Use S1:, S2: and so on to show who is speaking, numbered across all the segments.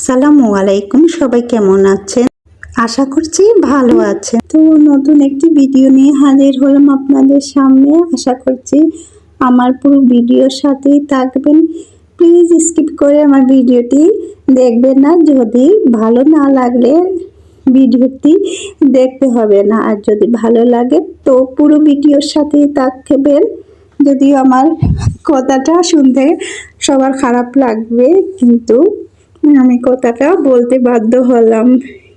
S1: আসসালামু আলাইকুম, সবাই কেমন আছেন? আশা করছি ভালো আছেন। তো নতুন একটি ভিডিও নিয়ে হাজির হলাম আপনাদের সামনে। আশা করছি আমার পুরো ভিডিওর সাথেই থাকবেন। প্লিজ স্কিপ করে আমার ভিডিওটি দেখবেন না। যদি ভালো না লাগলে ভিডিওটি দেখতে হবে না। আর যদি ভালো লাগে, তো পুরো ভিডিওর সাথেই থাকবেন। যদিও আমার কথাটা শুনতে সবার খারাপ লাগবে, কিন্তু আমি কথাটা বলতে বাধ্য হলাম।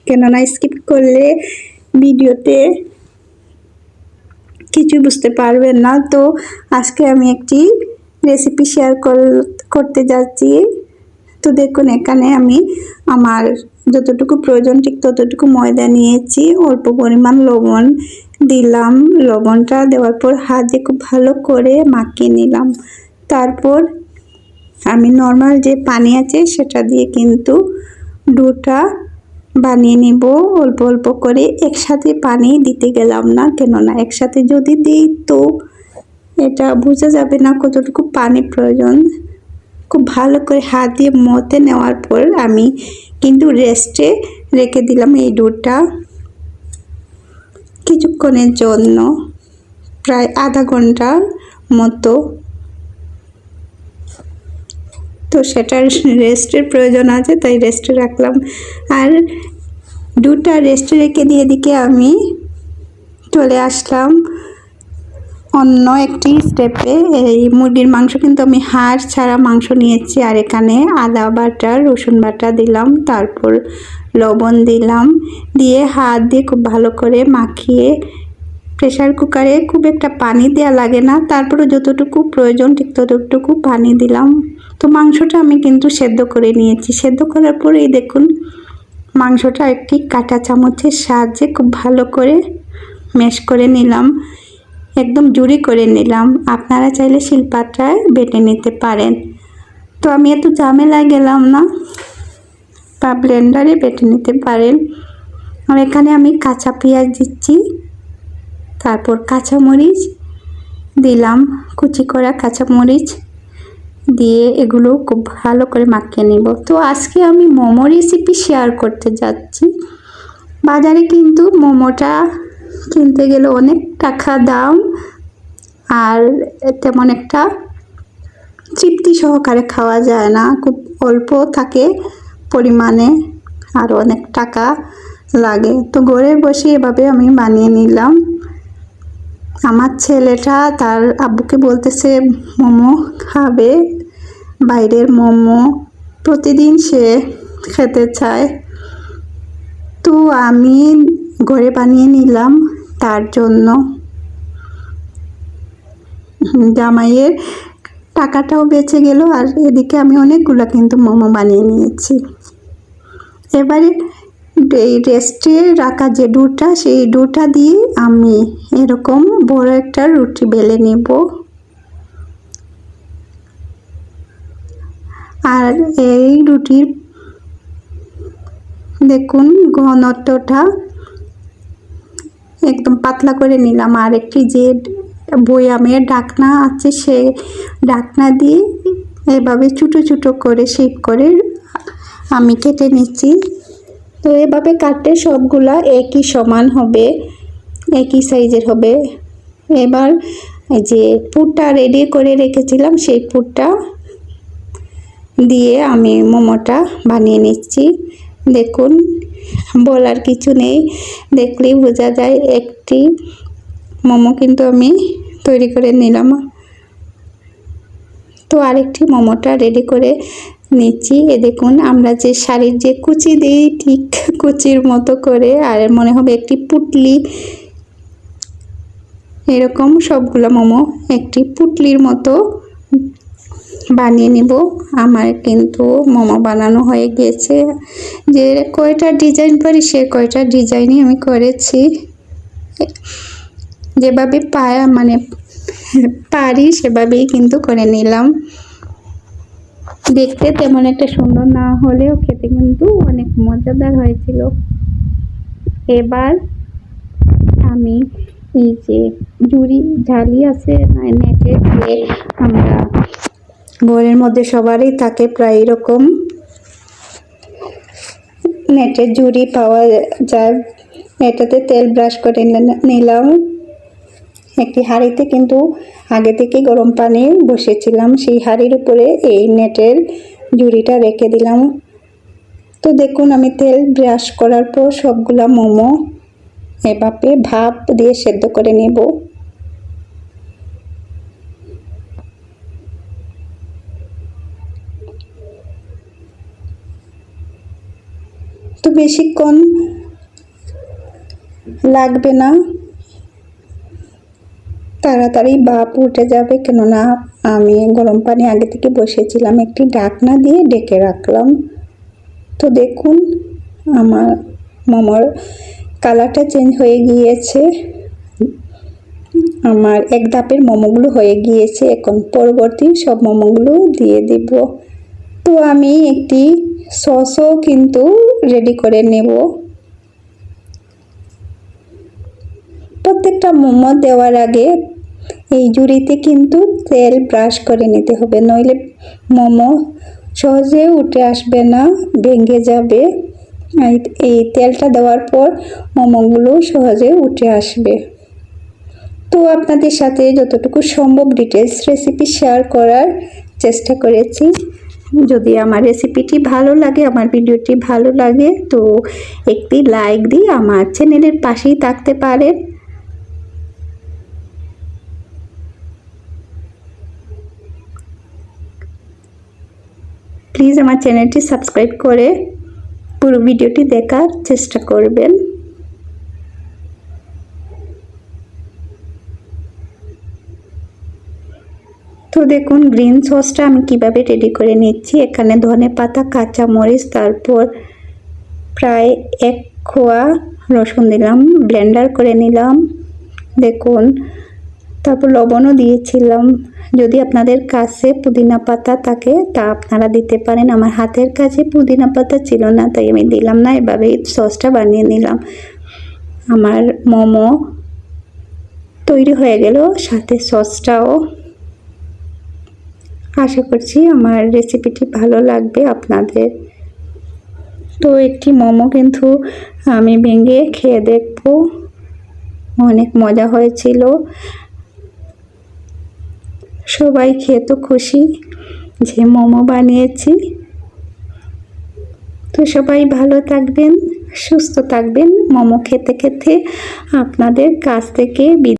S1: কেননা স্কিপ করলে ভিডিওতে কিছু বুঝতে পারবেন না। তো আজকে আমি একটি রেসিপি শেয়ার করতে যাচ্ছি। তো দেখুন, এখানে আমি আমার যতটুকু প্রয়োজন, ঠিক ততটুকু ময়দা নিয়েছি। অল্প পরিমাণ লবণ দিলাম। লবণটা দেওয়ার পর হাত খুব ভালো করে মাখিয়ে নিলাম। তারপর আমি নর্মাল যে পানি আছে সেটা দিয়ে কিন্তু ডোটা বানিয়ে নিব। অল্প অল্প করে একসাথে পানি দিতে গেলাম না, কেননা একসাথে যদি দিই তো এটা বোঝা যাবে না কতটুকু পানি প্রয়োজন। খুব ভালো করে হাত দিয়ে মতে নেওয়ার পর আমি কিন্তু রেস্টে রেখে দিলাম এই ডোটা কিছুক্ষণের জন্য, প্রায় আধা ঘণ্টার মতো তো সেটার রেস্টের প্রয়োজন আছে, তাই রেস্টে রাখলাম। আর দুটা রেস্টে রেখে দিয়ে দিকে আমি চলে আসলাম। অন্য একটি স্টেপে এই মুরগির মাংস কিন্তু আমি হাড় ছাড়া মাংস নিয়েছি, আর এখানে আদা বাটা, রসুন বাটা দিলাম, তারপর লবণ দিলাম। দিয়ে হাত দিয়ে খুব ভালো করে মাখিয়ে প্রেশার কুকারে খুব একটা পানি দেওয়া লাগে না। তারপরে যতটুকু প্রয়োজন ঠিক ততটুকু পানি দিলাম। তো মাংসটা আমি কিন্তু সেদ্ধ করে নিয়েছি। সেদ্ধ করার পরেই দেখুন, মাংসটা একটি কাঁটা চামচের সাহায্যে খুব ভালো করে মেশ করে নিলাম। একদম জুড়ি করে নিলাম। আপনারা চাইলে শিলপাটায় বেটে নিতে পারেন। তো আমি এত ঝামেলায় গেলাম না, বা ব্লেন্ডারে বেটে নিতে পারেন। আর এখানে আমি কাঁচা পেঁয়াজ দিচ্ছি, তারপর কাঁচামরিচ দিলাম। কুচি করা কাঁচামরিচ দিয়ে এগুলো খুব ভালো করে মাখিয়ে নিব। তো আজকে আমি মোমো রেসিপি শেয়ার করতে যাচ্ছি। বাজারে কিন্তু মোমোটা কিনতে গেলে অনেক টাকা দাম আর তেমন একটা তৃপ্তি সহকারে খাওয়া যায় না। খুব অল্প থাকে পরিমাণে আর অনেক টাকা লাগে। তো ঘরে বসে এভাবে আমি বানিয়ে নিলাম। আমার ছেলেটা তার আব্বুকে বলতেছে, মোমো খাবে? বাইরের মোমো প্রতিদিন সে খেতে চায়। তো আমি ঘরে বানিয়ে নিলাম তার জন্য। জামাইয়ের টাকাটাও বেঁচে গেল আর এদিকে আমি অনেকগুলো কিন্তু মোমো বানিয়ে নিয়েছি। এবারে এই রেস্টে রাখা যে ডুটা, সেই ডুটা দিয়ে আমি এরকম বড় একটা রুটি বেলে নেব। আর এই রুটির দেখুন ঘনত্বটা একদম পাতলা করে নিলাম। আর একটি যে বয়ামের ডাকনা আছে, সে ডাকনা দিয়ে এভাবে ছোটো ছোটো করে শেপ করে আমি কেটে নিচ্ছি। তো এভাবে কাটতে সবগুলা একই সমান হবে, একই সাইজের হবে। এবার যে পুরটা রেডি করে রেখেছিলাম, সেই পুরটা দিয়ে আমি মোমোটা বানিয়ে নিচ্ছি। দেখুন, বলার কিছু নেই, দেখলেই বোঝা যায় একটি মোমো কিন্তু আমি তৈরি করে নিলাম। তো আরেকটি মোমোটা রেডি করে নিচ্ছি। এ দেখুন, আমরা যে শাড়ির যে কুচি দিই, ঠিক কুচির মতো করে, আর মনে হবে একটি পুটলি। এরকম সবগুলো মোমো একটি পুটলির মতো বানিয়ে নিব। আমার কিন্তু মোমো বানানো হয়ে গিয়েছে যে কয়টা ডিজাইন পারি সে কয়টা ডিজাইনই আমি করেছি। যেভাবে পায়া মানে পারি, সেভাবেই কিন্তু করে নিলাম। দেখতে তেমন একটা সুন্দর না হলেও খেতে কিন্তু অনেক মজাদার হয়েছিল। এবার আমি এই যে জুড়ি ঝালি আছে দিয়ে আমরা ঘরের মধ্যে সবারই থাকে প্রায় এরকম। নেটের জুড়ি পাওয়া যায়। এটাতে তেল ব্রাশ করে নিলাম। একটি হাঁড়িতে কিন্তু আগে থেকে গরম পানি বসেছিলাম, সেই হাঁড়ির উপরে এই নেটের জুড়িটা রেখে দিলাম। তো দেখুন, আমি তেল ব্রাশ করার পর সবগুলা মোমো এভাবে ভাপ দিয়ে সেদ্ধ করে নেব। তো বেশিক্ষণ লাগবে না। তাড়াতাড়ি বাপ উঠে যাবে কেননা আমি গরম পানি আগে থেকে বসেছিলাম একটি ডাকনা দিয়ে ডেকে রাখলাম। তো দেখুন, আমার মোমোর কালারটা চেঞ্জ হয়ে গিয়েছে। আমার এক ধাপের মোমোগুলো হয়ে গিয়েছে। এখন পরবর্তী সব মোমোগুলো দিয়ে দিব। তো আমি একটি সসও কিন্তু রেডি করে নেব। প্রত্যেকটা মোমো দেওয়ার আগে এই জুড়িতে কিন্তু তেল ব্রাশ করে নিতে হবে। নইলে মোমো সহজে উঠে আসবে না, ভেঙে যাবে। এই- তেলটা দেওয়ার পর মোমোগুলো সহজে উঠে আসবে। তো আপনাদের সাথে যতটুকু সম্ভব ডিটেলস রেসিপি শেয়ার করার চেষ্টা করেছি। যদি আমার রেসিপিটি ভালো লাগে, আমার ভিডিওটি ভালো লাগে, তো একটি লাইক দিয়ে আমার চ্যানেলের পাশেই থাকতে পারেন। প্লিজ আমার চ্যানেলটি সাবস্ক্রাইব করে পুরো ভিডিওটি দেখার চেষ্টা করবেন। তো দেখুন গ্রিন সসটা আমি কীভাবে রেডি করে নিচ্ছি। এখানে ধনে পাতা, কাঁচা মরিচ, তারপর প্রায় এক খোয়া রসুন দিলাম ব্লেন্ডার করে নিলাম। দেখুন তারপর লবণও দিয়েছিলাম। যদি আপনাদের কাছে পুদিনা পাতা থাকে, তা আপনারা দিতে পারেন। আমার হাতের কাছে পুদিনা পাতা ছিল না, তাই আমি দিলাম না। এভাবেই সসটা বানিয়ে নিলাম। আমার মোমো তৈরি হয়ে গেল। সাথে সসটাও। আশা করছি আমার রেসিপিটি ভালো লাগবে আপনাদের। তো একটি মোমো কিন্তু আমি ভেঙে খেয়ে দেখব। অনেক মজা হয়েছিল। সবাই খেয়ে তো খুশি যে মোমো বানিয়েছি। তো সবাই ভালো থাকবেন, সুস্থ থাকবেন। মোমো খেতে খেতে আপনাদের কাছ থেকে